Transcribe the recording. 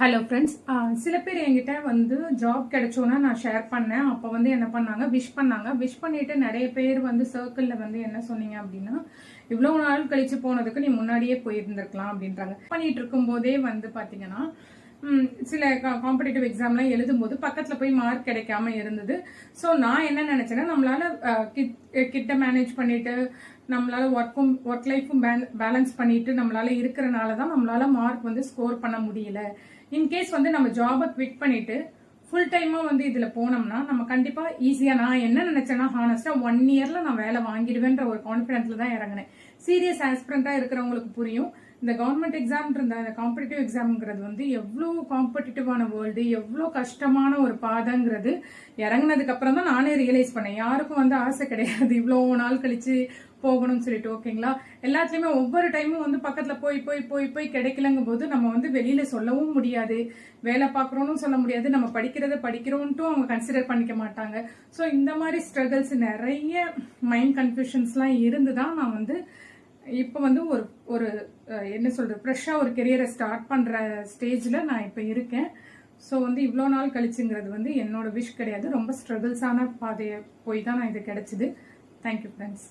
Hello friends சில பேர் என்கிட்ட வந்து ஜாப் கிடைச்சோன்னா நான் ஷேர் பண்ணேன். அப்போ வந்து என்ன பண்ணாங்க? விஷ் பண்ணாங்க. விஷ் பண்ணிட்டு நிறைய பேர் வந்து சர்க்கிளில் வந்து என்ன சொன்னீங்க அப்படின்னா இவ்வளோ நாள் கழிச்சு போனதுக்கு நீ முன்னாடியே போயிருந்திருக்கலாம் அப்படின்றாங்க. பண்ணிட்டு இருக்கும்போதே வந்து பார்த்தீங்கன்னா சில காம்படிட்டிவ் எக்ஸாம்லாம் எழுதும்போது பக்கத்தில் போய் மார்க் கிடைக்காம இருந்தது. ஸோ நான் என்ன நினச்சேன்னா நம்மளால கிட் கிட்ட மேனேஜ் பண்ணிட்டு நம்மளால ஒர்க்கும் ஒர்க் லைஃப்பும் பேலன்ஸ் பண்ணிட்டு நம்மளால இருக்கிறனால தான் நம்மளால மார்க் வந்து ஸ்கோர் பண்ண முடியல. இன்கேஸ் வந்து நம்ம ஜாபை குவிட் பண்ணிட்டு ஃபுல் டைமாக வந்து இதில் போனோம்னா நம்ம கண்டிப்பாக ஈஸியாக நான் என்ன நினச்சேன்னா ஹானஸ்ட்டாக ஒன் இயரில் நான் வேலை வாங்கிடுவேன்ற ஒரு கான்ஃபிடென்ட்டில் தான் இறங்கினேன். சீரியஸ் ஆஸ்பிரண்ட்டாக இருக்கிறவங்களுக்கு புரியும். இந்த கவர்மெண்ட் எக்ஸாம்ன்ற இந்த காம்படிட்டிவ் எக்ஸாம்ங்கிறது வந்து எவ்வளோ காம்படிட்டிவான வேர்ல்டு எவ்வளோ கஷ்டமான ஒரு பாதைங்கிறது இறங்குனதுக்கு அப்புறம் தான் நானே ரியலைஸ் பண்ணேன். யாருக்கும் வந்து ஆசை கிடையாது. இவ்வளோ நாள் கழிச்சு போகணும்னு சொல்லிட்டு ஓகேங்களா எல்லாத்துலேயுமே ஒவ்வொரு டைமும் வந்து பக்கத்தில் போய் போய் போய் போய் கிடைக்கலங்கும் போது நம்ம வந்து வெளியில் சொல்லவும் முடியாது. வேலை பார்க்குறோன்னு சொல்ல முடியாது. நம்ம படிக்கிறத படிக்கிறோன்ட்டும் அவங்க கன்சிடர் பண்ணிக்க மாட்டாங்க. ஸோ இந்த மாதிரி ஸ்ட்ரகிள்ஸ் நிறைய மைண்ட் கன்ஃபியூஷன்ஸ்லாம் இருந்து தான் நான் வந்து இப்போ வந்து ஒரு ஒரு என்ன சொல்கிறது ஃப்ரெஷ்ஷாக ஒரு கெரியரை ஸ்டார்ட் பண்ணுற ஸ்டேஜில் நான் இப்போ இருக்கேன். ஸோ வந்து இவ்வளோ நாள் கழிச்சுங்கிறது வந்து என்னோட விஷ் கிடையாது. ரொம்ப ஸ்ட்ரகிள்ஸான பாதையை போய் தான் நான் இது கிடச்சிது. Thank you friends